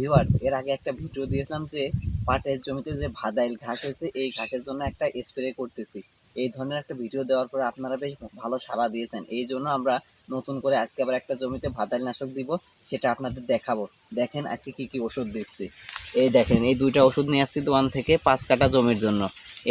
Viewers এর আগে একটা ভিডিও দিয়েছিলাম যে পাটের জমিতে যে ভাদাইল ঘাস হয়েছে, এই ঘাসের জন্য একটা স্প্রে করতেছি। এই ধরনের একটা ভিডিও দেওয়ার পরে আপনারা বেশ ভালো সাড়া দিয়েছেন। এই জন্য আমরা নতুন করে আজকে আবার একটা জমিতে ভাদাইল নাশক দিব, সেটা আপনাদের দেখাবো। দেখেন আজকে কি কি ওষুধ দিচ্ছি। এই দেখেন, এই দুইটা ওষুধ নিয়ে আসছি দোকান থেকে পাঁচ কাটা জমির জন্য।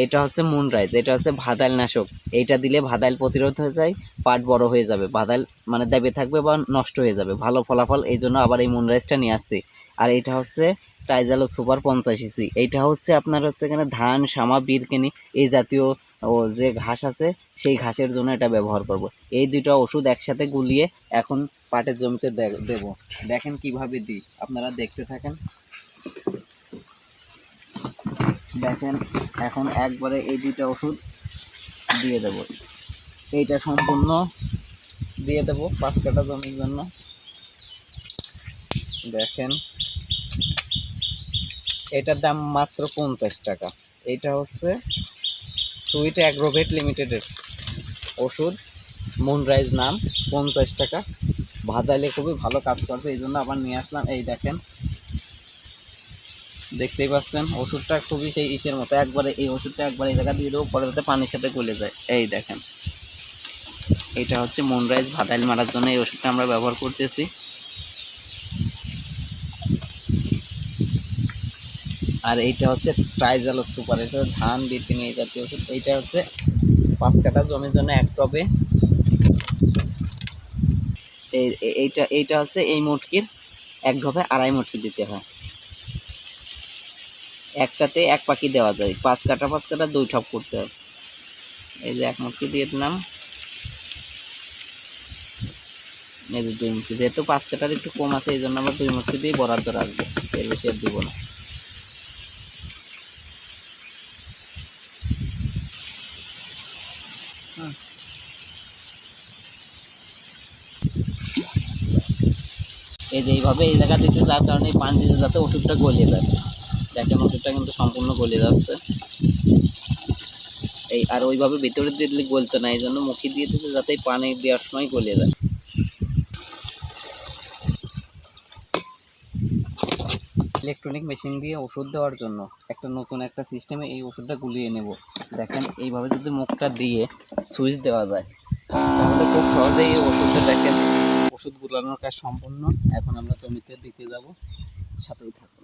এটা হচ্ছে মুনরাইজ এটা হচ্ছে ভাদাইল নাশক এইটা দিলে ভাদাইল প্রতিরোধ হয়ে যায়, পাট বড় হয়ে যাবে। ভাদাইল মানে দেবে থাকবে বা নষ্ট হয়ে যাবে। ভালো ফলাফল, এই জন্য আবার এই মুনরাইজটা নিয়ে আসছি। আর এটা হচ্ছে টাইজালো সুপার পঞ্চাশ ইসি এইটা হচ্ছে আপনার হচ্ছে এখানে ধান, শামা, বিরকেনি এই জাতীয়, ও যে ঘাস আছে, সেই ঘাসের জন্য এটা ব্যবহার করব। এই দুটো ওষুধ একসাথে গুলিয়ে এখন পাটের জমিতে দেব। দেখেন কীভাবে দিই। আপনারা দেখতে থাকেন। দেখেন, এখন একবারে এই দুইটা ওষুধ দিয়ে দেব। এইটা সম্পূর্ণ দিয়ে দেব পাঁচ কাটা জমির জন্য। দেখেন। এটার দাম মাত্র পঞ্চাশ টাকা। এটা হচ্ছে সুইট অ্যাগ্রোভেট লিমিটেডের ওষুধ মুনরাইজ নাম, পঞ্চাশ টাকা। ভাজাইলে খুবই ভালো কাজ করছে এই জন্য আবার নিয়ে আসলাম। এই দেখেন, দেখতেই পাচ্ছেন, ওষুধটা খুবই সেই ইসের মতো। একবারে এই ওষুধটা একবার এই জায়গা দিয়ে দেবো, পরে যাতে পানির সাথে গলে যায়। এই দেখেন, এটা হচ্ছে মুনরাইজ ভাদাইল মারার জন্য এই ওষুধটা আমরা ব্যবহার করতেছি। আর এইটা হচ্ছে ট্রাইজালো সুপার এটা ধান বিটিনি এই জাতীয় ওষুধ। এইটা হচ্ছে পাঁচ কাঠা জমির জন্য এক টবে। এই, এই- এইটা এইটা হচ্ছে এই মুটকির এক ঢোপে আড়াই মুটকি দিতে হয়। একটাতে এক পাখি দেওয়া যায়। পাঁচ কাটা পাঁচ কাটা দুই ঠপ করতে হয়। এই যে এক মুটকি দিয়ে দিলাম। এই যে দুই মুটকি, যেহেতু পাঁচ কাটার একটু কম আছে, এই জন্য আমরা দুই মুটকি দিয়ে বরাদ্দ রাখব। এর বেশি আর দিব না। এই যে এইভাবে এই জায়গা দিতে যার কারণে এই পানি দিতে যাতে ওষুধটা গলিয়ে যায়। দেখেন ওষুধটা কিন্তু সম্পূর্ণ গলিয়ে যাচ্ছে। এই আর ওইভাবে ভিতরে দিলে গলতে না, এই জন্য মুখে দিয়ে দিতে যাতে পানি দেওয়ার সময় গলিয়ে যায়। ইলেকট্রনিক মেশিন দিয়ে ওষুধ দেওয়ার জন্য একটা নতুন একটা সিস্টেমে এই ওষুধটা গুলিয়ে নেব। দেখেন, এইভাবে যদি মুখটা দিয়ে সুইচ দেওয়া যায়, তাহলে খুব সহজেই এই ওষুধটা দেখেন, ওষুধ গুলানোর কাজ সম্পূর্ণ এখন আমরা জমিতে দিতে যাব, সাথেই থাকুন।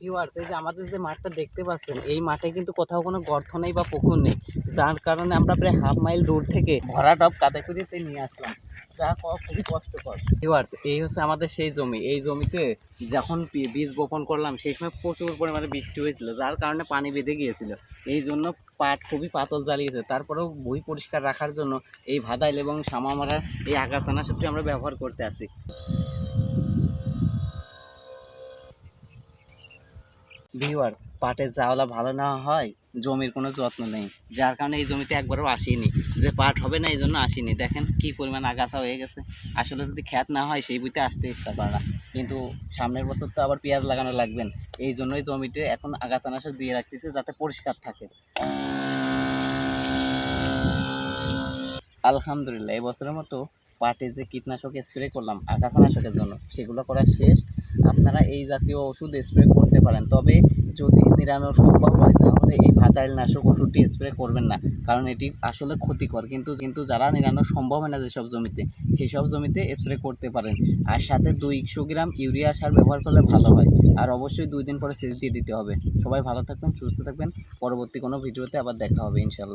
ভিউয়ার্স এই যে আমাদের যে মাঠটা দেখতে পাচ্ছেন, এই মাঠে কিন্তু কোথাও কোনো গর্ত নেই বা পুকুর নেই। যার কারণে আমরা প্রায় হাফ মাইল দূর থেকে ভরা টপ কাদা কুড়িতে নিয়ে আসলাম। যা ক- খুবই কষ্টকর। ভিউয়ার্স এই হচ্ছে আমাদের সেই জমি। এই জমিতে যখন বীজ বপন করলাম, সেই সময় প্রচুর পরিমাণে বৃষ্টি হয়েছিল, যার কারণে পানি বেঁধে গিয়েছিল। এই জন্য পাট খুবই পাতল জ্বালিয়েছে। তারপরেও বই পরিষ্কার রাখার জন্য এই ভাদাইল এবং সামামারার এই আগাছানা সবটি আমরা ব্যবহার করতে আসি। ভিউয়ার পাটের জাওলা ভালো না হয়, জমির কোনো যত্ন নেই। যার কারণে এই জমিতে একবারও আসিনি। যে পাট হবে না, এই জন্য আসিনি। দেখেন কি পরিমাণ আগাছা হয়ে গেছে। আসলে যদি খ্যাত না হয়, সেই বইতে আসতে ইচ্ছা না। কিন্তু সামনের বছর তো আবার পেঁয়াজ লাগানো লাগবেন এই জন্যই জমিতে এখন আগাছানাশক দিয়ে রাখতেছে, যাতে পরিষ্কার থাকে। আলহামদুলিল্লাহ এবছরের মতো পাটে যে কীটনাশক স্প্রে করলাম আগাছানাশকের জন্য, সেগুলো করা শেষ। আপনারা এই জাতীয় ওষুধ স্প্রে করতে পারেন। তবে যদি নিরানো সম্ভব হয় তাহলে এই ভাতাইল নাশক ওষুধটি স্প্রে করবেন না, কারণ এটি আসলে ক্ষতিকর। কিন্তু কিন্তু যারা নিরানো সম্ভব হয় না যেসব জমিতে সেই সব জমিতে স্প্রে করতে পারেন। আর সাথে দুইশো গ্রাম ইউরিয়া সার ব্যবহার করলে ভালো হয়। আর অবশ্যই দুই দিন পরে সেচ দিয়ে দিতে হবে। সবাই ভালো থাকবেন, সুস্থ থাকবেন। পরবর্তী কোনো ভিডিওতে আবার দেখা হবে ইনশাল্লাহ